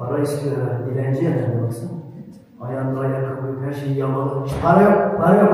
Para istiyor ha. Dilenci yani baksana. Ayağında ayakkabı, her şey yamalı. Para yok, para yok